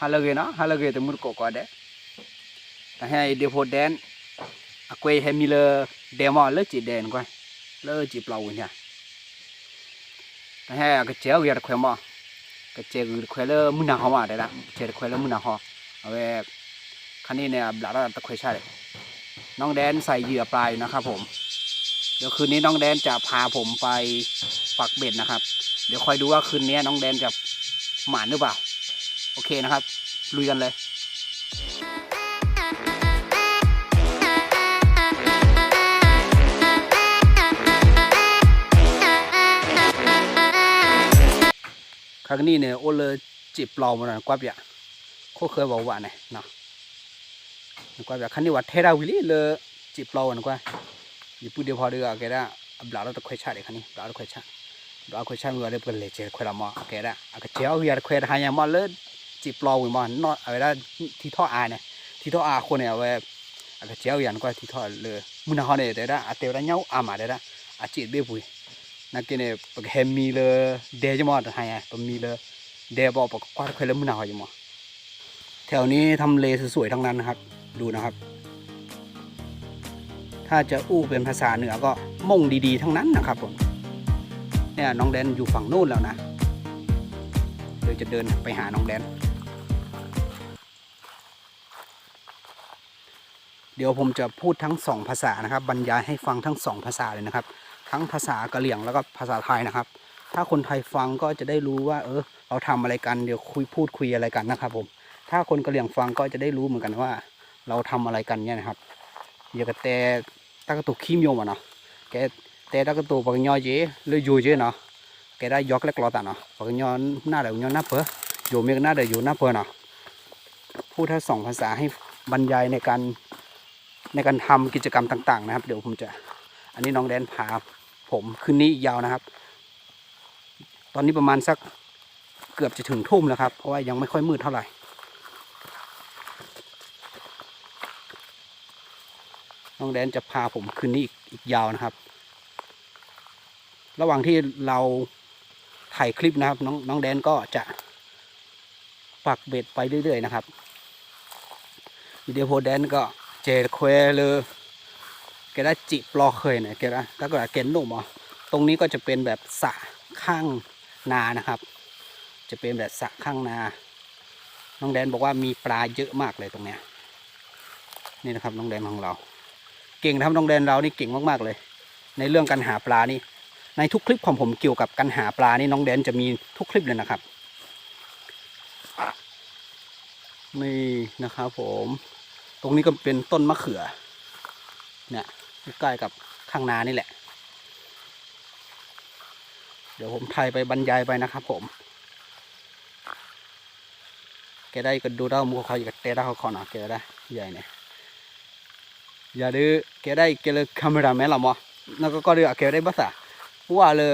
halage na halage te mur ko ko de ta he de pho den a kwe he mi le de mo le chi den kwa le chi plau nya ta he ka che ga de khwe mo ka che ga khwe le mu na ho ma de la che de khwe le mu na ho เอาไว้คันนี้เนี่ยบลาดตะควยชาเลยน้องแดนใส่เหยื่อปลาอยู่นะครับ ผม เดี๋ยวคืนนี้น้องแดนจะพาผมไปปักเบ็ดนะครับ เดี๋ยวคอยดูว่าคืนนี้น้องแดนจะหมานหรือเปล่า โอเคนะครับ ลุยกันเลยครั้งนี้เนี่ยโอเลจีบปลอมมันกว่าเปียโคเคยบอกว่าเนี่ยนะกว่าเปียครั้งนี้ว่าเทราวิลีเลยจีบปลอมมันกว่าญี่ปุ่เดียวพอเดีก็แกได้บลาเราตะควยชาเด็กครั้งนี้บลาเราควยชาบลาควยชามันก็ได้เป็นเลเจควยละมอแกได้อะก็เจ้าเฮียควยหายามอเลย จีบปลอมมันนอเอาไว้ได้ที่ท่ออาเนี่ยที่ท่ออาคนเนี่ยเอาไว้อะก็เจ้ายันก็ที่ท่อเลยมุนหอเนี่ยแต่ได้อะเตวได้เงาอามาได้ได้อะจีบเบี้ยปุยนักกินเนี่ยปกเฮมีเลยเดจมอดหายปมีเลยเดบอกปกควาดเคยเล่มมือหาวอยู่มั้แถวนี้ทำเลสวยๆทั้งนั้นนะครับ ดูนะครับ ถ้าจะอู้เป็นภาษาเหนือก็ม่งดีๆ ทั้งนั้นนะครับผมเนี่ยน้องแดนอยู่ฝั่งนู้นแล้วนะเดี๋ยวจะเดินไปหาน้องแดน เดี๋ยวผมจะพูดทั้งสองภาษานะครับ บรรยายให้ฟังทั้งสองภาษาเลยนะครับ ทั้งภาษากะเหรี่ยงแล้วก็ภาษาไทยนะครับ ถ้าคนไทยฟังก็จะได้รู้ว่า เออ เราทำอะไรกันเดี๋ยวคุยพูดคุยอะไรกันนะครับ ผม ถ้าคนกะเหรี่ยงฟังก็จะได้รู้เหมือนกันว่า เราทำอะไรกันเนี่ยนะครับอย่ากระแต่ตากระตุกขี้มโยมอะเนาะแกแต่ตากระตุกปากยอเจเลยอยู่เจเนาะแกได้ยอกเล็กรอตาเนาะปากยอหน้าเดี๋ยวยอหน้าเปื้ออยู่เมียหน้าเดี๋ยวอยู่หน้าเปื้อเนาะพูดทั้งสองภาษาให้บรรยายในการ ในการทำกิจกรรมต่าง ๆ นะครับ เดี๋ยวผมจะ อันนี้น้องแดนพาผมคืนนี้อีกยาวนะครับ ตอนนี้ประมาณสักเกือบจะถึงทุ่มแล้วครับ เพราะว่ายังไม่ค่อยมืดเท่าไหร่น้องแดนจะพาผมคืนนี้อีกอีกยาวนะครับ ระหว่างที่เราถ่ายคลิปนะครับ น้องน้องแดนก็จะปักเบ็ดไปเรื่อย ๆ นะครับวิดีโอแดนก็ เจดเควเลยแกได้จิปลอเคยเนี่ยแกได้ถ้าเกิดแกนหนุ่มอะตรงนี้ก็จะเป็นแบบสะข้างนานะครับ จะเป็นแบบสะข้างนา น้องแดนบอกว่ามีปลาเยอะมากเลยตรงเนี้ย นี่นะครับน้องแดนของเรา เก่งนะครับน้องแดนเรานี่เก่งมากๆเลย ในเรื่องการหาปลานี่ ในทุกคลิปของผมเกี่ยวกับการหาปลานี่น้องแดนจะมีทุกคลิปเลยนะครับ นี่นะครับผม รงนี้ก็เป็นต้นมะเขือ เนี่ยใกล้กับข้างนานี่แหละ เดี๋ยวผมถ่ายไปบรรยายไปนะครับผม แกได้ก็ดูด้ามูเขาอยู่กับเตะด้าเขาขอหน่อยแกได้ใหญ่เนี่ยอย่าดื้อแกได้แกเลยคาเมราแมนหรอมอแล้วก็ก็ดื้อแกได้ภาษาว่าเลย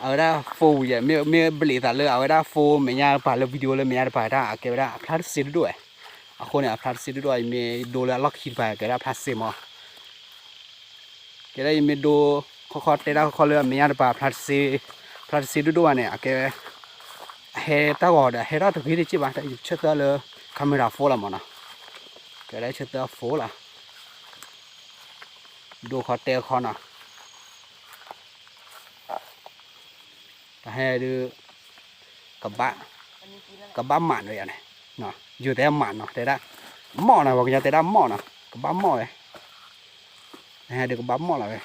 เอาได้ฟูอย่าไม่ไม่บลิตาเลยเอาได้ฟูไม่ยากผ่านเลยวิดีโอเลยไม่ยากผ่านได้แกได้พลาดสิด้วย အခုเนี่ยพลาดสิด้วยมีดูแลล็อกคิดไปแกได้พลาดสิมอ ကဲလည်းမီဒိုခေါခေါတေတာခေါ်လို့မရပါဖလတ်စီဖလတ်စီဒူဒူကနေအကဲဟဲတော့ဒါဟဲတော့တပီးချစ်ပါတဲ့ချက်တော့လေကင်မရာဖိုးလာမနာကဲလည်းချက်တော့ဖိုးလာဒိုခေါ်တဲခေါ်နာဒါဟဲဒီကဘကဘမန်ရနေနော်อยู่ นาะอยู่แต่หมันเนาะแต่ละหม้อนะบอกกังแต่ละหม้อนะกับบ้าหม้อเลยนะฮะเดี๋ยวกับบ้าหม้อละเลย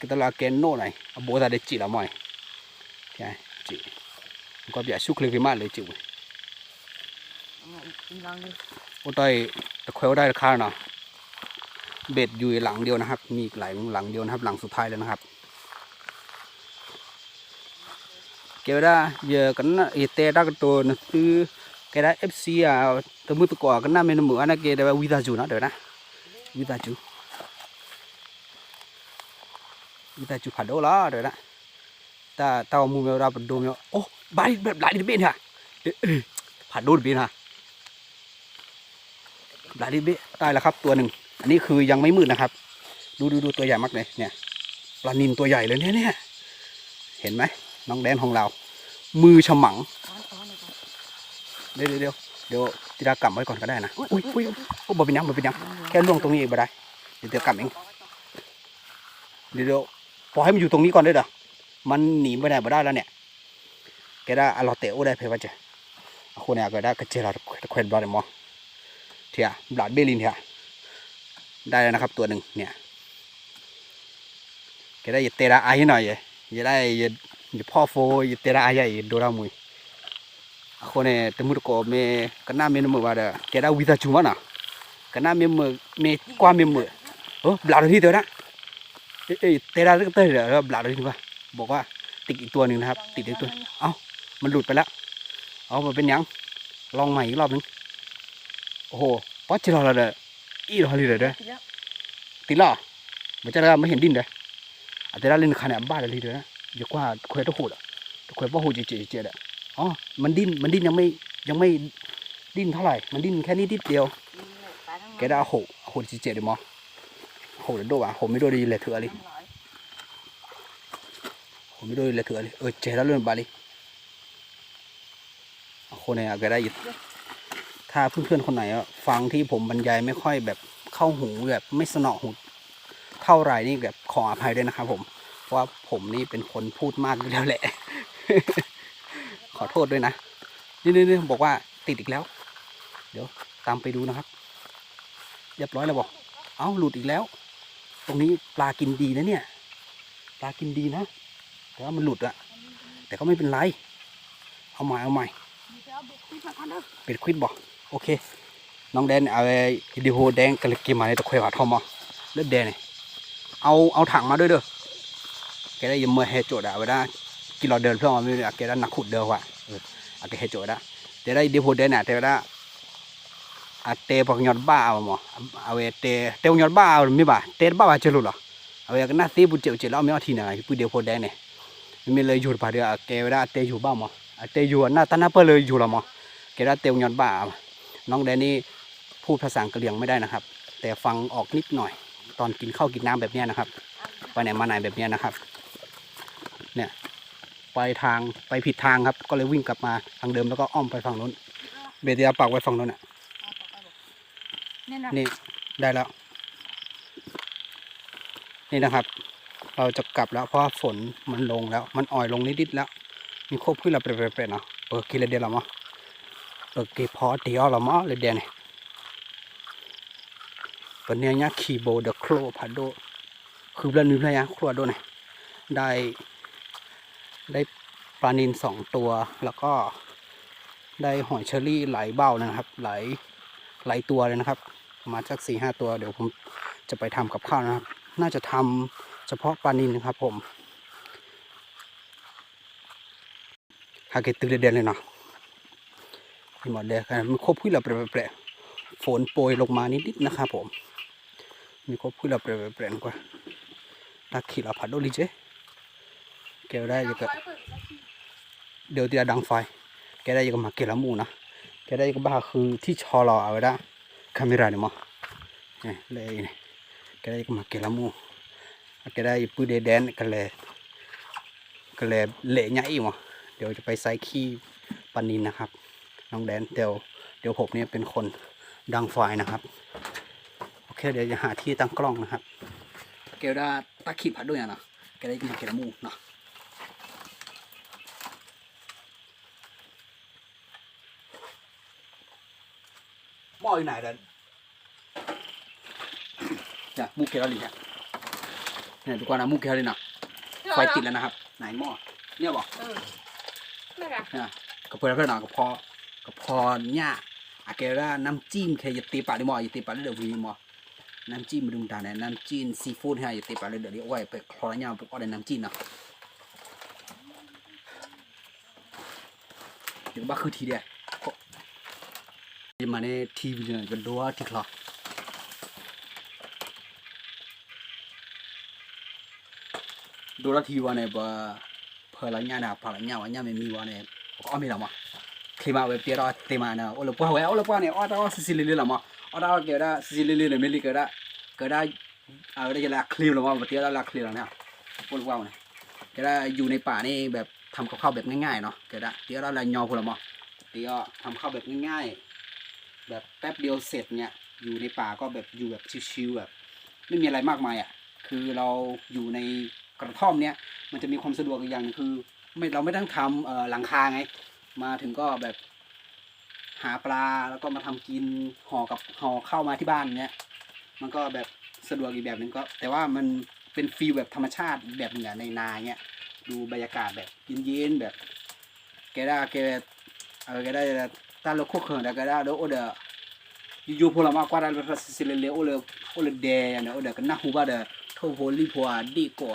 ก็ต้ลาดแกนโน่หน่อยโบตาเดจิละมอยใช่จิก็อย่าสุกเลยมาเลยจิ๋วโอ้ได้ตะเคียวได้ราคาเนาะเบ็ดอยู่หลังเดียวนะครับ มีหลายหลังเดียวนะครับ หลังสุดท้ายแล้วนะครับาจูวิตาจูผัดโดละเดี๋ยวนะตาตามูเมราปดโดเมโอ้บายแบบหลายดิเบนฮะผัดโดดิเบนฮะหลายดิบนตายแล้วครับตัวหนึ่งอันนี้คือยังไม่มืดนะครับ ดูดูดูตัวใหญ่มากเลยเนี่ยปลานินตัวใหญ่เลยเนี่ยเนี่ยเห็นไหม น้องแดนของเรา มือฉมังซ้อนซ้อนเลยก่อนเดี๋ยวเดี๋ยวเดี๋ยวเดี๋ยวตีดากลับไว้ก่อนก็ได้นะอุ้ยอุ้ยโอ้บ่เป็นหยังบ่เป็นหยังแค่ล่วงตรงนี้เองบ่ได้เดี๋ยวเดี๋ยวกลับเองเดี๋ยวเดี๋ยวปล่อยให้มันอยู่ตรงนี้ก่อนได้เด้อมันหนีไปไหนบ่ได้แล้วเนี่ยแกได้อลอเตโอได้เพว่าจะအခုเนี่ยก็ได้กระเจราตะเควนบลาดมอเทียบลาดเบลินเทียได้แล้วนะครับตัวหนึ่งเนี่ยแกได้อย่าเตะระอายหน่อยอย่าได้ อยู่พ่อโฟอยู่เตระอายาดรามุยคนเนี่ยตมุดก็เมก็น่าเมนมือว่าเด้อเตระวิจาชุมานะก็น่าเมมือเมคว่าเมมือเอเปล่าดที่เตระเอ้เตระเตระเด้อบลาดที่ว่าบอกว่าติดอีกตัวหนึ่งนะครับ ติดอีกตัวเอ้ามันหลุดไปแล้วเอามาเป็นยังลองใหม่อีกรอบนึงโอ้โหป๊อจิรอละเด้ออีรอลีเด้อเด้อติดแล้วมันจะเราไม่เห็นดินเด้ออาจจะได้เล่นขนาดบ้าเลยทีเด้อ อย่ากว่าเคยตะหูดอะคุยป้าหูเจ๊เจ๊เด้ออ๋อมันดิ้นมันดิ้นยังไม่ยังไม่ดิ้นเท่าไหร่มันดิ้นแค่นี้นิดเดียวแกได้อโหเอาโหจีเจเดี๋ยวมอโหเดี๋ยวดูว่ะโหไม่ดูดีเลยเถื่อเลยทั้งหลยโหไม่ดูดีเลยเถื่อเลยเออเจแล้วเรื่องบาลีคนเนี่ยแกได้ยุดถ้าเพื่อนๆคนไหนฟังที่ผมบรรยายไม่ค่อยแบบเข้าหูแบบไม่สนอหูเท่าไหร่นี่แบบขออภัยด้วยนะครับผม ราะว่าผมนี่เป็นคนพูดมากอยู่แล้วแหละ ขอโทษด้วยนะนี่นี่ๆบอกว่าติดอีกแล้ว เดี๋ยวตามไปดูนะครับ เรียบร้อยแล้วบอก เอ้าหลุดอีกแล้ว ตรงนี้ปลากินดีนะเนี่ย ปลากินดีนะแต่ว่ามันหลุดอะแต่ก็ไม่เป็นไร เอาใหม่เอาใหม่เป็ดควิดบอกโอเค น้องแดนเอาไอ้ดีโฮแดงกระเกียมาในตะเคียนหาทอมอะเลือดแดงเนี่ยเอาเอาถังมาด้วยเด้อ ได้ยิมเมื่อเฮโจดอะเวลากินเราเดินเพื่อมาไม่ได้แกได้นักขุดเด้อว่ะเออเอาแกเฮโจดอะแต่ได้ดีโฮแดงเนี่ยแต่ว่าอาเตปอกยอดบ้าเอาหมอเอาไอ้เตเตปอกยอดบ้าเอาไม่บ้าเตบ้าว่าเจลุหรอเอาไอ้ก็น่าเตบุเจเจแล้วไม่เอาทีไหนพูดเดียวโฮแดงเนี่ยไม่เลยอยู่ป่าเดียวแกเวลาเตอยู่บ้าหมอเตอยู่น่าตาหน้าเปเลยอยู่หรอหมอเกดาเตียวยอนบ้าน้องแดนนี่พูดภาษากะเหรี่ยงไม่ได้นะครับ แต่ฟังออกนิดหน่อย ตอนกินข้าวกินน้ำแบบเนี้ยนะครับ ไปไหนมาไหนแบบเนี้ยนะครับเนี่ย ไปทางไปผิดทางครับ ก็เลยวิ่งกลับมาทางเดิมแล้วก็อ้อมไปฝั่งนู้น เบติยาปักไว้ฝั่งนู้นอะเอาปลาไปบอกนี่นะนี่ได้แล้ว นี่นะครับ เราจะกลับแล้วเพราะว่าฝนมันลงแล้ว มันอ่อยลงนิดๆแล้ว มีควบขึ้นเราเปรย์ๆเนาะเออกินเลยเดียวละมั้งเออกินพอเดียวละมั้งเลยเดียวเนี่ยวันนี้เนี่ยคีโบเดอะโครพัดโด คือเรื่องนี้เลยนะครัวโดเนี่ยได้ ได้ปลานินสองตัว แล้วก็ได้หอยเชอรี่หลายเบ้านะครับ หลายหลายตัวเลยนะครับ ประมาณสักสี่ห้าตัว เดี๋ยวผมจะไปทำกับข้าวนะครับ น่าจะทำเฉพาะปลานินนะครับผมหาเกตือเด่นเลยเนาะมีหมดเลยครับมันควบคุยเราเปรย์ๆฝนโปรยลงมานิดๆนะครับผม มีควบคุยเราเปรย์ๆกว่าตาขีเราผัดโดลิเจ แกได้ยังก็เดี๋ยวตีดังไฟ แกได้ยังก็มาเกละมูนะแกได้ยังก็บ้าคือที่ชอราเอาไว้ได้คาเมราเนี่ยมั้งเนี่ยเลยเนี่ยแกได้ยังก็มาเกละมูแกได้ปืนแดนกันเลยกันเลยเละใหญ่มั้งเดี๋ยวจะไปไซขี้ปานินนะครับ น้องแดนเดี๋ยวเดี๋ยวผมเนี่ยเป็นคนดังไฟนะครับ โอเคเดี๋ยวจะหาที่ตั้งกล้องนะครับ เกลได้ตาขีดผัดด้วยนะแกได้กินเกลมูเนาะ ออยู่ไหนเดนเนี่ยมูเกลลิเนี่ยเนี่ยดูก่อนนะมูเกลลินะไฟติดแล้วนะครับ ไหนหม้อเนี่ยบอกเออไม่ละเนี่ยกับเพื่อนเพื่อนหน่อยกับพอกับพอเนี่ยอาเกลได้น้ำจิ้มเคยจะตีปลาดิหม้อจะตีปลาเดี๋ยววีหม้อน้ำจิ้มมาดูตาเนี่ยน้ำจิ้มซีฟู้ดให้อย่าติดไปเลยเดี๋ยวนี้เอาไว้ไปคลอเนี่ยไปก็ได้น้ำจิ้มนะเดี๋ยวบ้าคือทีเดียว মানে ঠিক ডোয়া ঠিক লা đô la thì vào này và phải là nhà nào phải là nhà vào nhà mình mi vào này có mi làm à khi mà về phía đó thì mà nào ôi lúc qua hồi ôi lúc qua này ôi tao xì xì lì lì làm à ôi tao kiểu đó xì xì lì lì này mới lì kiểu đó kiểu đó à cái đó là clear làm à và phía đó là clear làm nào ôi lúc qua này cái đó dù này ป่านี่แบบทำข้าวแบบง่ายๆเนาะเกิดอะเดี๋ยวเราลายยอพวกเราหมอเดี๋ยวทำข้าวแบบง่ายๆ แบบแป๊บเดียวเสร็จเนี่ย อยู่ในป่าก็แบบอยู่แบบชิวๆแบบไม่มีอะไรมากมายอะ คือเราอยู่ในกระท่อมเนี่ยมันจะมีความสะดวกอีกอย่างหนึ่งคือไม่เราไม่ต้องทำหลังคาไง มาถึงก็แบบหาปลาแล้วก็มาทำกินห่อกับห่อเข้ามาที่บ้านเนี่ยมันก็แบบสะดวกอีกแบบหนึ่งก็ แต่ว่ามันเป็นฟีลแบบธรรมชาติแบบหนึ่งอในนาเนี่ยดูบรรยากาศแบบเย็นๆแบบแกได้แกเออแกได้ ตาโลโคเขินแต่แกได้แล้วโอเดอยูยูพลมาควาดาลเฟสซิเลเลโอเลโอเลเดยเนี่ยโอเดกันนะฮูบาเดโทโพลีพัวดีกว่า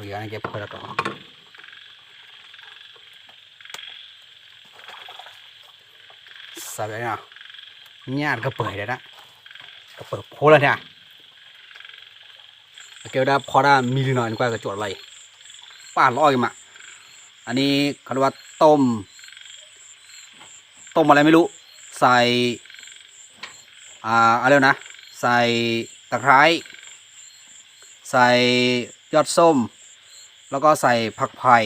เหลือเก็บอแล้วก็สับเลยนะญาติก็เปิดเลยนะก็เปิดโคแล้วเนี่ยเกลดาพอได้มีหน่อยกว่าก็จวดอะไรป้าร้อยมาอันนี้คำว่าต้ม ต้มอะไรไม่รู้ ใส่อ่าอะไรนะ ใส่ตะไคร้ใส่ยอดส้ม แล้วก็ใส่ผักไผ่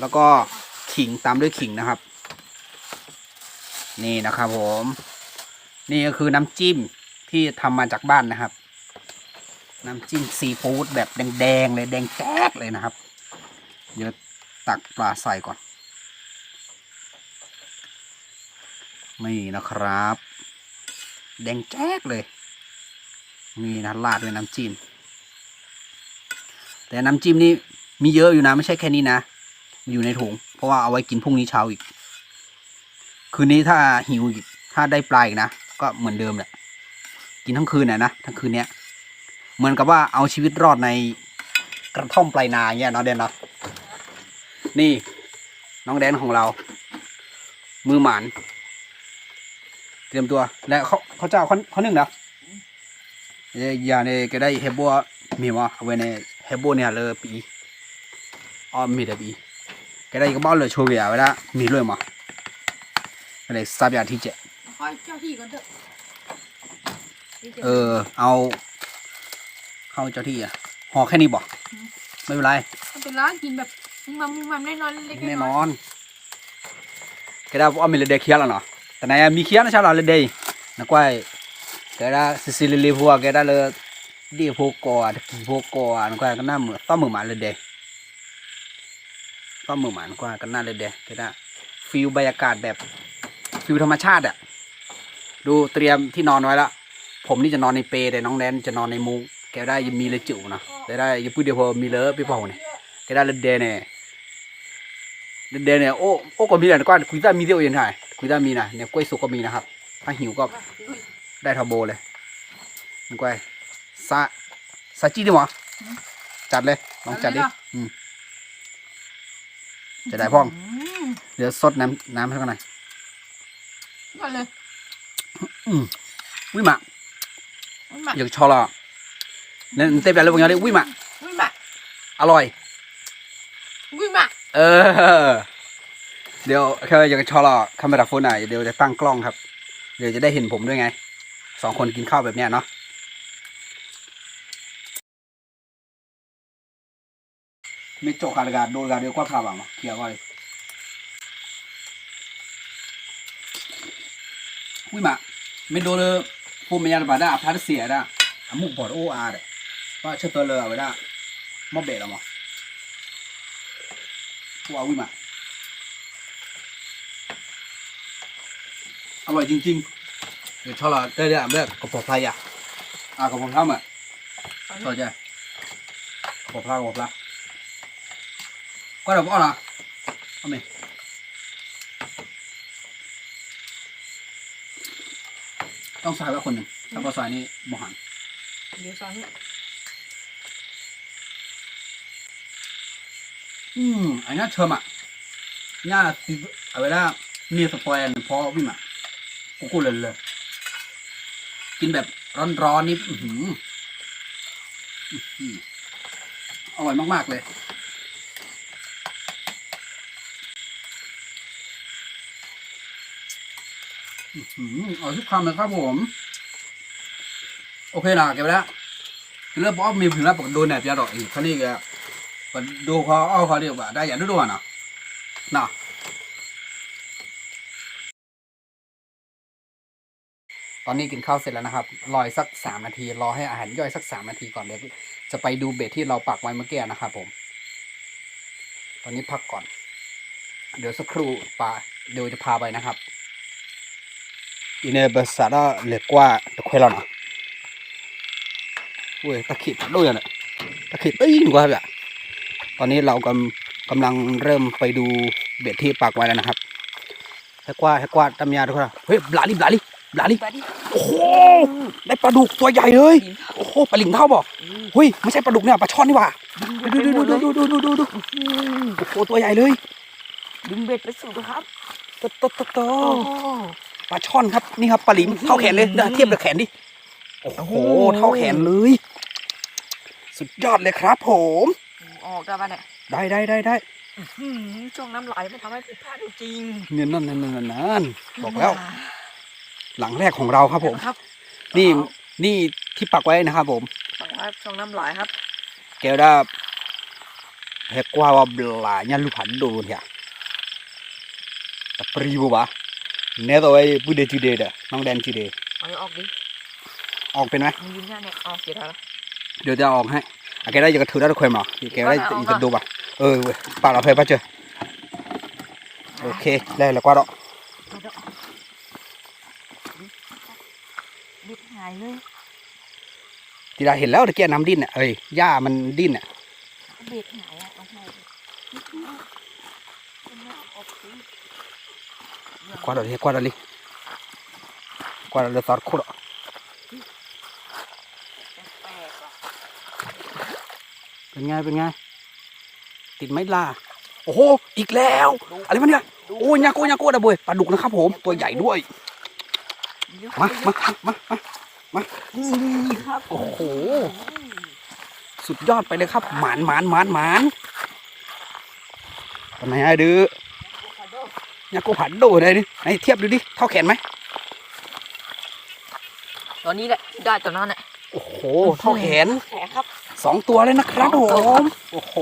แล้วก็ขิงตามด้วยขิงนะครับ นี่นะครับผม นี่ก็คือน้ำจิ้มที่ทำมาจากบ้านนะครับ น้ำจิ้มซีฟู้ดแบบแดงๆเลยแดงแจ๊กเลยนะครับ เดี๋ยวตักปลาใส่ก่อน นี่นะครับ แดงแจ๊กเลย นี่นะราดด้วยน้ำจิ้ม แต่น้ำจิ้มนี่มีเยอะอยู่นะไม่ใช่แค่นี้นะ อยู่ในถุง เพราะว่าเอาไว้กินพรุ่งนี้เช้าอีก คืนนี้ถ้าหิวอีกถ้าได้ปลาอีกนะ ก็เหมือนเดิมแหละ กินทั้งคืนนะนะทั้งคืนเนี้ยเหมือนกับว่าเอาชีวิตรอดในกระท่อมปลายนาเงี้ยเนาะเดนเนาะนี่น้องแดนของเรา มือหมานเตรียมตัวและเขาเขาเจ้าเขาเขาหนึ่งนะอย่าเนี่ยก็ได้เฮบัวมีวะเอาไว้ใน เฮบัวเนี่ยเลยปีอ๋อมีแต่ปีก็ได้ก็บ้าเลยโชว์เบียร์ไว้ละมีด้วยมั้ยอะไรซาบยาที่เจ็ดคอยเจ้าที่ก่อนเถอะเออเอาเข้าเจ้าที่อะห่อแค่นี้บอกไม่เป็นไรมันเป็นร้านกินแบบมึงมามึงมาแน่นอนเล็กแน่นอนก็ได้ว่ามีเลเดเคียแล้วเนาะแต่ไหนมีเคียนะชาวเราเลเดนะก้อยก็ได้ซิซิลิลิฟัวก็ได้เลย ดีพวกกอดกีพวกกอนะก้อยก็น่าเหมือต้อมือหมาเลเดต้อมือหมานก้อยก็น่าเลเดก็ได้ฟิลบรรยากาศแบบฟิลธรรมชาติอะดูเตรียมที่นอนไว้ล้วผมนี่จะนอนในเปรแต่น้องแนนจะนอนในมุ้งแกได้ยังมีเลยจิ๋วนะแต่ได้ยังพูดเดียวพอมีเลยพี่เปาเนี่ย cái đó là đề này đề đề này ô ô còn mi này quan quý ta mi tiêu yên hải quý ta mi này nếu quay số có mi นะครับ ถ้าหิวก็ได้ทอโบเลยมันก้อย ซาซาจิดิหมอจัดเลยลองจัดดิอืมจะได้พ่อง เดี๋ยวซดน้ำน้ำให้กันหน่อยก่อนเลยวิมะวิ่งมาอยากชอละเนี่ยเต็มใจเลยพวกนี้วิมะวิ่งมาอร่อยวิ่งมาเออ เดี๋ยวแค่อยากจะชอลคาเมราโฟนหน่อยเดี๋ยวจะตั้งกล้องครับ เดี๋ยวจะได้เห็นผมด้วยไงสองคนกินข้าวแบบเนี้ยเนาะ ม่めっちゃお金が、ロールが旅行かばんわ。気が悪い。อุ้ยมาเม่โดเลพูมยันบาดาพาร์เสียได้อามุกบอดโออาร์เลยว่าเชตเลอร์ไปได้มอเบลมั้งว้าวิมาอร่อยจริงๆเดี๋ยวชอบเราได้ได้แบบกระป๋องไฟอะอะกระป๋องาอะต่อใจกระป๋องข้าวกระป๋อ ก็เดี๋ยวบอกนะเอาไหมต้องใส่ไว้คนหนึ่งถ้าพอใส่นี่บ่หันเดี๋ยวซอยนี้อืมอันนี้เชิมอะเนี่ยสิเอาไว้แล้วนี่สปอยล์พอวิ่งอะกูกูเลยเลย กินแบบร้อนๆนี่อื้อหืออื้อหืออร่อยมาก ๆ เลย อื้อหืออร่อยทุกคำเลยครับผม โอเคนะเก็บไว้แล้วเริ่มบอกมีถึงแล้วบอกโดนแหนบยาดอกอีกครานี้แกก็ดูเขาเอาเขาเดียวว่าได้อย่างด้วยนะน่ะตอนนี้กินข้าวเสร็จแล้วนะครับ รอสักสามนาที รอให้อาหารย่อยสักสามนาทีก่อนเดี๋ยวจะไปดูเบ็ดที่เราปักไว้เมื่อกี้นะครับผม ตอนนี้พักก่อน เดี๋ยวสักครู่ปาเดี๋ยวจะพาไปนะครับ ini besar lekwa to khwela na ui ta khit ด้วยอะเนี่ยตะขิดตีนกว่าแบบตอนนี้เรากำกำลังเริ่มไปดูเบ็ดที่ปักไว้แล้วนะครับให้กว่าให้กว่าตำยาทุกคนเฮ้ยบลาลิบลาลิบลาลิไปดิโอ้โหได้ปลาดุกตัวใหญ่เลยโอ้โหปลาหลิงเท่าบอกเฮ้ยไม่ใช่ปลาดุกเนี่ยปลาช่อนนี่หว่าดูดูดูดูดูดูดูดูโอ้โหตัวใหญ่เลยดึงเบ็ดไปสุดครับโตโตโตโต ปลาช่อนครับนี่ครับปลาหลิงเท่าแขนเลยเดี๋ยวเทียบกับแขนดิโอ้โหเท่าแขนเลย สุดยอดเลยครับ ผมออกได้ปะเนี่ยได้ได้ได้ได้หืมช่วงน้ำไหลไม่ทำให้ผิดพลาดจริงเนี่ยนั่นนั่นนั่นนั่นบอกแล้ว หลังแรกของเราครับผมครับ นี่นี่ที่ปักไว้นะครับผมฟังครับช่วงน้ำไหลครับแกได้แฮกว่าว่าบลาเนี่ยลูกหันโดนเนี่ยแต่ปรีบัว เนตัวไอ้พูดเดจูเดดน้องแดนจูเดเอาออกดิออกเป็นไหมมึงยืนเนี่ยเนี่ยเอาเสียดายละเดี๋ยวจะออกให้อะแกได้จะกระถือได้ทุกคนมั้แกได้จะจะดูป่ะเออเว้ยปากเราเพลป่ะเจอโอเคได้แล้วก็ดอกบิดหายเลยทีละเห็นแล้วตะเกียน้ำดิ้นอะเอ้ยหญ้ามันดิ้นอะเบ็ดหายอะเอาให้ ออกสิ Guarda lì, guarda lì. Guarda le farculo. แปลกๆว่ะเป็นไงเป็นไงติดไหมล่ะโอ้โหอีกแล้วอะไรวะเนี่ยโอ้ยยาโกยาโกดะเบยปลาดุกนะครับ ผมตัวใหญ่ด้วยเดี๋ยวมามามามานี่ครับโอ้โหสุดยอดไปเลยครับหมานหมานหมานหมานตอนไหนไอ้ดื้อ ยาโกผัดโดเลยดิไหนเทียบดูดิ เท่าแขนไหม ตอนนี้แหละที่ได้ตอนนั้นแหละโอ้โห เท่าแขนแขนครับ สองตัวเลยนะครับผมโอ้โห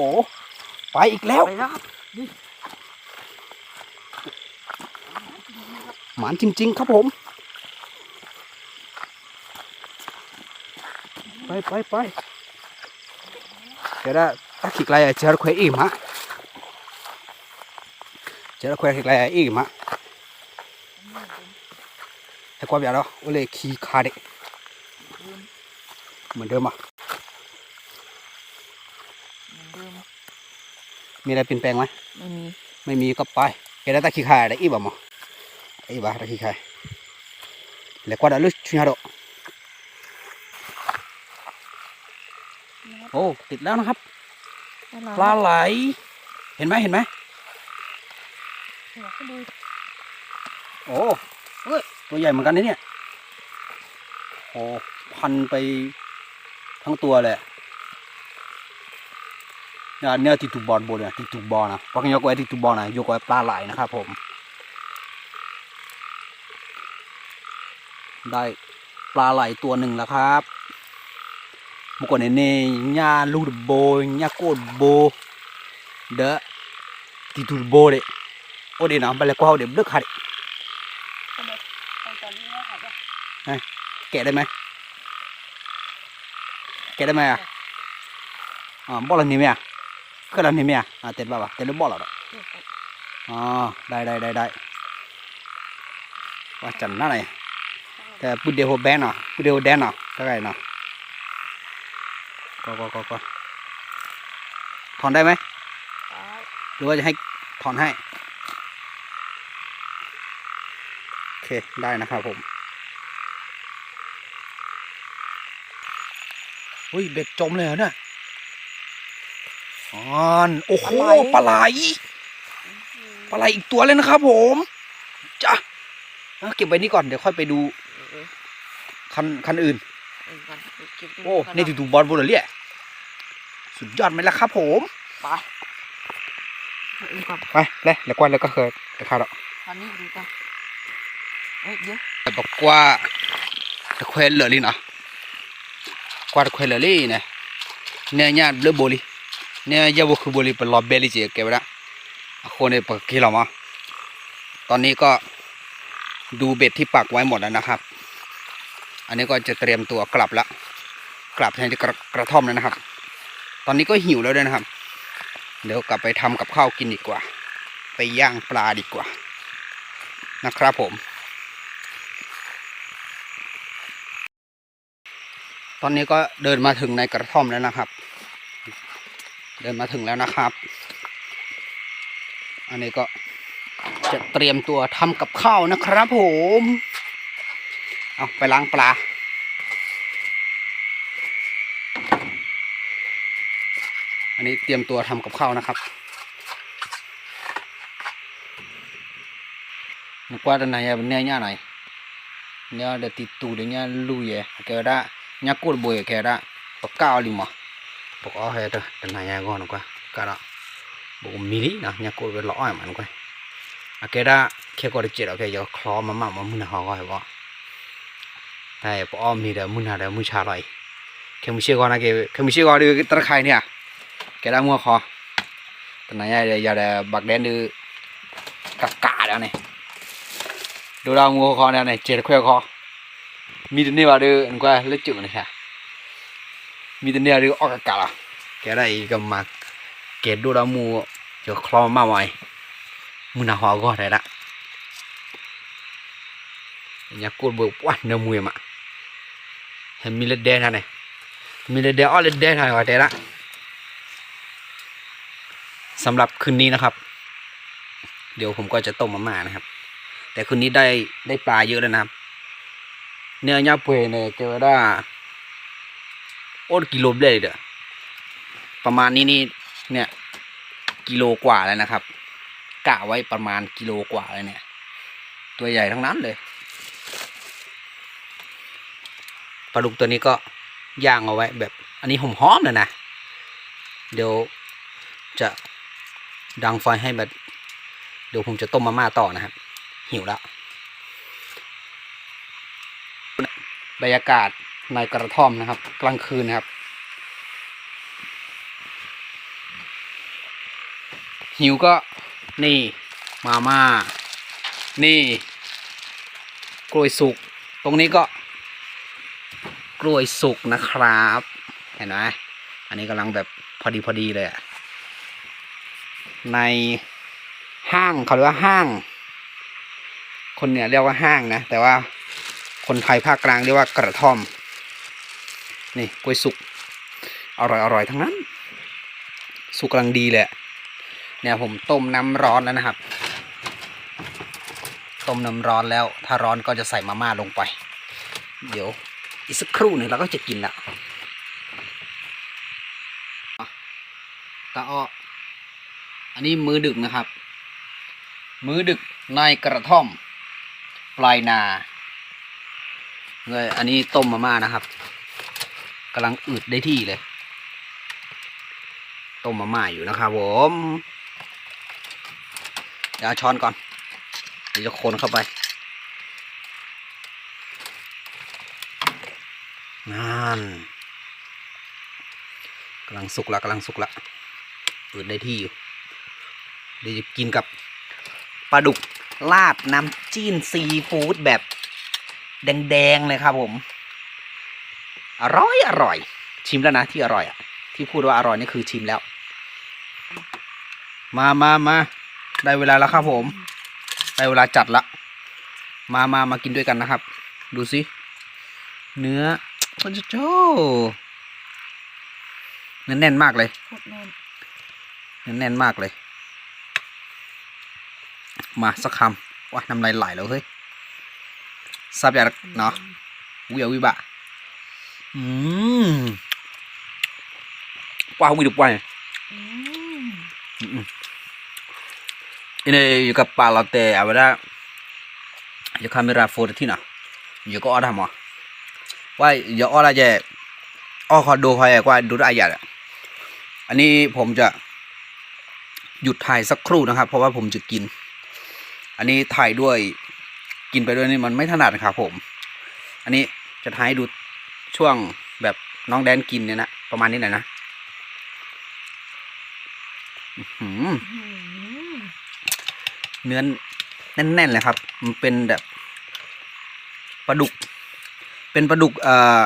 ไปอีกแล้ว ไปแล้วครับหมานจริง ๆ ครับผม ไปไปไปเดี๋ยวได้ตักขีกลายเจอร์เควอีกมะเจอร์เควขีกลายอีกมะ 저렇게 그래 이마 해과비 알아 원래 기 가래 먼저마มอยากเนาะเลยขี่คาเดเหมือนเดิมอะมีอะไรเปลี่ยนแปลงไหมไม่มีไม่มีก็ไปเกล้าตะขี่คายได้อีบ่หมออีบ่ตาขี่คายแล้วก็ได้ลุชุนฮาโดโอ้ติดแล้วนะครับปลาไหลเห็นไหมเห็นไหม อยากให้ดูโอ้ยตัวใหญ่เหมือนกันนะเนี่ยโอ้พันไปทั้งตัวเลยเนี่ยเนี่ยติดตุบอลโบเนี่ยติดตุบอลนะพราะงั้นยกไว้ติดตุบอลนะยกไว้ปลาไหลนะครับผม ได้ปลาไหลตัวหนึ่งแล้วครับบุกคนเน่ๆญาลูดโบญาโกดโบเดะติดตุบอลยโอ้เดี๋ยวนะไปเลย ô đi nào bây giờ qua hậu điểm đức hạt này kẻ đây mày kẻ đây mày à à bỏ lần này mày à cứ lần này mày à à tiền vào à tiền lúc bỏ là đó à đây đây đây đây và chẳng nó này thế bút điều hồ bé nào bút điều đen nào cái này nào có có có có thòn đây mấy đúng rồi hay thòn hay เดียวโฮแบนเนาะพูดเดียวแดนเนาะเท่าไหร่เนาะก็ก็ก็ก็ถอนได้ไหมหรือว่าจะให้ถอนให้โอเคได้นะครับผมอุ้ยเบ็ดจมเลยเหรอเนี่ยอ่อนโอ้โหปลาไหลปลาไหลอีกตัวเลยนะครับผมจ้ะเอาเก็บไว้นี่ก่อนเดี๋ยวค่อยไปดูคันคันอื่นโอ้ในดูดูบอลบนเลยเนี่ยสุดยอดไหมล่ะครับผมไปดูก่อนไปเลยแล้วกวนแล้วก็เคยไปเข้าแล้วตอนนี้ดูก่อน เฮ้ยเดี๋ยวแต่บอกว่าตะเควนเหลือลินะกว่าตะเควนเหลือลิเนี่ยเนี่ยเนี่ยเบลโบลีเนี่ยยาบุคือโบลีเป็นลอบเบลีเจเก็บไว้ละคนเนี่ยปักกี่หรอมาตอนนี้ก็ดูเบ็ดที่ปักไว้หมดแล้วนะครับ อันนี้ก็จะเตรียมตัวกลับละกลับในกระกระท่อมแล้วนะครับ ตอนนี้ก็หิวแล้วด้วยนะครับ เดี๋ยวกลับไปทำกับข้าวกินดีกว่า ไปย่างปลาดีกว่า นะครับผม ตอนนี้ก็เดินมาถึงในกระท่อมแล้วนะครับ เดินมาถึงแล้วนะครับ อันนี้ก็จะเตรียมตัวทำกับข้าวนะครับผม เอาไปล้างปลา อันนี้เตรียมตัวทำกับข้าวนะครับนึกว่าด้านในอะเนแน่ยไหนเนี่ยเดี๋ยวติดตูเดี๋ยวเนี่ยลู่เย่แกได้ เนี่ยกูดบอยแกได้ปากกาลิมาปากกาให้เด้อด้านในอะก่อนกว่าก็ได้บอกมีลีนะเนี่ยกูดเป็นล้อไอ้มันกว่าอะแกได้แค่ก็ได้เจ็ดโอเคจะคล้อมามามา มีแต่เนี้ยว่าดูอนกว่าเล็ดจุนะค่ะมีแต่เนี้ยเดูออกอากาศอะแกได้ก็มาเกตดูดามูจะคลอมาไว้มือหนาหัวก็ได้ละเนี่ยกูเบิกวันเนื้อมวยมาเห็นมีเล็ดแดงนะเนี่ยมีเล็ดแดงอ้เล็ดแดงอะไรก็ได้ละสำหรับคืนนี้นะครับ เดี๋ยวผมก็จะต้มมาม่านะครับ แต่คืนนี้ได้ได้ปลาเยอะแล้วนะครับ เนื้อย่าเปื่อยเนี่ยเจอได้โอ้กิโลเลยเด้อประมาณนี้นี่เนี่ยกิโลกว่าแล้วนะครับกะไว้ประมาณกิโลกว่าเลยเนี่ย ตัวใหญ่ทั้งนั้นเลยปลาดุกตัวนี้ก็ย่างเอาไว้แบบ อันนี้หอมหอมเลยนะ เดี๋ยวจะดังไฟให้แบบ เดี๋ยวผมจะต้มมาม่าต่อนะครับ หิวแล้ว บรรยากาศในกระท่อมนะครับ กลางคืนนะครับ หิวก็นี่มาม่านี่ กล้วยสุก ตรงนี้ก็ กล้วยสุกนะครับ เห็นไหมอันนี้กำลังแบบพอดีพอดีเลยอะในห้างเขาเรียกว่าห้าง คนเหนือเรียกว่าห้างนะ แต่ว่า คนไทยภาคกลางเรียกว่ากระท่อม นี่กล้วยสุก อร่อยอร่อยทั้งนั้น สุกกำลังดีเละ เนี่ยผมต้มน้ำร้อนแล้วนะครับ ต้มน้ำร้อนแล้ว ถ้าร้อนก็จะใส่มาม่าลงไป เดี๋ยวอีกสักครู่หนึ่งเราก็จะกินละตาอ้ออันนี้มือดึกนะครับ มือดึกในกระท่อม ปลายนา เลยอันนี้ต้มมาม่านะครับกำลังอืดได้ที่เลย ต้มมาม่าอยู่นะครับผมเดี๋ยวเอาช้อนก่อนเดี๋ยวจะคนเข้าไปนั่นกำลังสุกละกำลังสุกละอืดได้ที่อยู่เดี๋ยวจะกินกับปลาดุกลาดน้ำจิ้นซีฟู้ดแบบ แดงๆเลยครับผม อร่อยอร่อย ชิมแล้วนะที่อร่อยอะ ที่พูดว่าอร่อยนี่คือชิมแล้ว มามามาได้เวลาแล้วครับผม ได้เวลาจัดละ มามามากินด้วยกันนะครับ ดูสิ เนื้อโอ้โหเนื้อแน่นมากเลยโคตรแน่นเนื้อแน่นมากเลย มาสักคำว้าน้ำลายไหลแล้วเฮ้ย ซับอยากเนาะวิววิบะอืมว้าวมีดุกว่าอืม ini juga pala te abada ya kamera 40นะอยู่ก็ออดทำอะว่าอย่าออดอะไรจะอ้อขอดูพอยกว่าดูได้อย่าอันนี้ผมจะหยุดถ่ายสักครู่นะครับ เพราะว่าผมจะกิน อันนี้ถ่ายด้วย กินไปด้วยนี่มันไม่ถนัดนะครับผม อันนี้จะถ่ายให้ดูช่วงแบบน้องแดนกินเนี่ยนะประมาณนี้หน่อยนะเนื้อแน่นๆเลยครับ มันเป็นแบบปลาดุก เป็นปลาดุกเอ่อ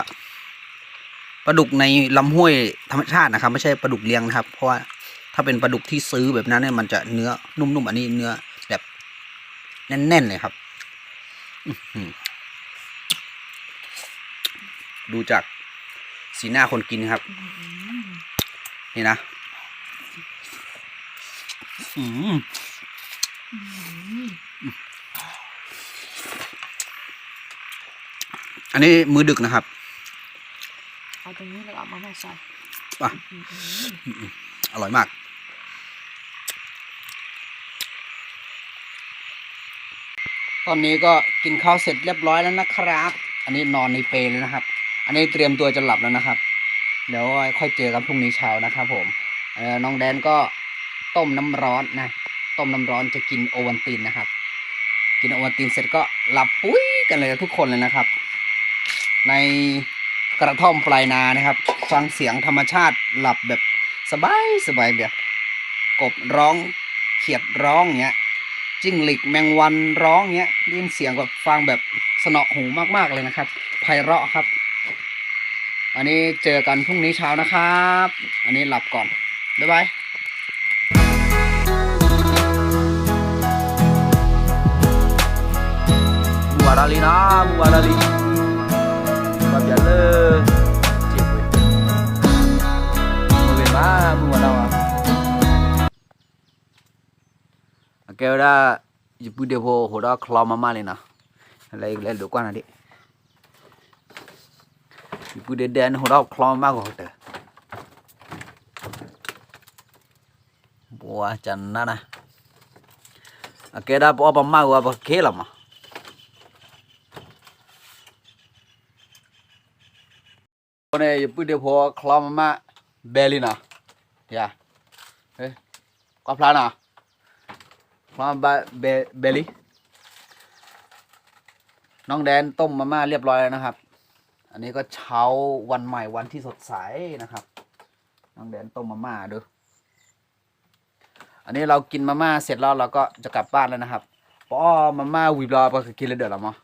ปลาดุกในลำห้วยธรรมชาตินะครับ ไม่ใช่ปลาดุกเลี้ยงนะครับ เพราะว่าถ้าเป็นปลาดุกที่ซื้อแบบนั้นเนี่ยมันจะเนื้อนุ่มๆอันนี้เนื้อแบบแน่นๆเลยครับ ดูจากสีหน้าคนกินครับอืมนี่นะอืมอืมอันนี้มือดึกนะครับ เอาตรงนี้แล้วเอามาแม่ใส่อะอืมอร่อยมาก ตอนนี้ก็กินข้าวเสร็จเรียบร้อยแล้วนะครับ อันนี้นอนในเปลเลยนะครับ อันนี้เตรียมตัวจะหลับแล้วนะครับ เดี๋ยวค่อยเจอกันพรุ่งนี้เช้านะครับ ผมเออน้องแดนก็ต้มน้ำร้อนนะ ต้มน้ำร้อนจะกินโอวัลตินนะครับ กินโอวัลตินเสร็จก็หลับปุ้ยกันเลยทุกคนเลยนะครับ ในกระท่อมปลายนานะครับ ฟังเสียงธรรมชาติหลับแบบสบายสบายแบบ กบร้องเขียดร้องเงี้ย จิ้งหรีดแมงวันร้องเงี้ยได้ยินเสียงแบบฟังแบบสนอหูมากๆเลยนะครับไพเราะครับ อันนี้เจอกันพรุ่งนี้เช้านะครับ อันนี้หลับก่อน บ๊ายบายบัวดาลีนะบัวดาลีบัวเบียเลเจ็บเว้ยบัว แกว่าญี่ปุ่นเดียวโหเราคลอมามาเลยนะอะไรแล้วดูกว่านะดิญี่ปุ่นเดียนโหาคลอมมากกว่าเถอบัวจันนะนะเกได้พอประมาณว่าเคละมา này bữa đêm hồ khlam mà belly nè, ya, eh, ก็พลานะ ความบะเบเบลลี่น้องแดนต้มมาม่าเรียบร้อยแล้วนะครับ อันนี้ก็เช้าวันใหม่วันที่สดใสนะครับ น้องแดนต้มมาม่าดู อันนี้เรากินมาม่าเสร็จแล้วเราก็จะกลับบ้านแล้วนะครับปอมาม่าวิบลาปก็กินเลยเดือดแล้วมั้ง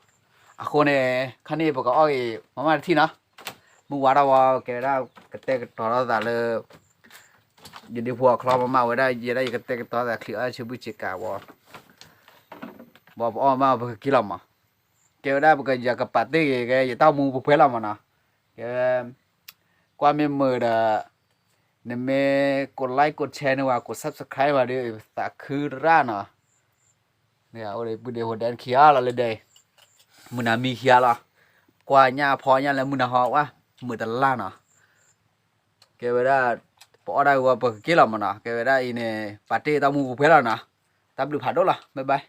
อะคนเนี่ยคันนี้ปก็อ้อยมาม่าที่นะมึงว่าเราว่าแกได้กระเตกตอเราแต่เลย อยู่ในหัวคลองมาเมาไว้ได้ยังได้กันเตะกันต่อแต่คลิปอาชีพจิกาวอบอกอ้อมาเพื่กี่ลำอะเกี่ยวได้เพื่ออยากกับปาร์ตี้แกอยากเต้ามูบุเพื่อลำอะนะเกความเมื่อมือเด้อเนี่ยเมกดไลค์กดแชร์นะว่ากดซับสไครต์มาด้วยตาคือร้านอะเนี่ยโอ้ยบุเดียวแดนเขียยาละเลยเดย์มึงน่ะมีเขี้ยาละกว่าเนี่ยพอเนี่ยแล้วมึงน่ะหอกว่ามือตะล่าเอะเกี่ยวได้ ပေါ်ဒါကပကေလာမနာကေဝရာအင်းပတေတောင်မူဘဲလာနာတပ်လူဖာဒေါ်လာဘိုင်ဘိုင်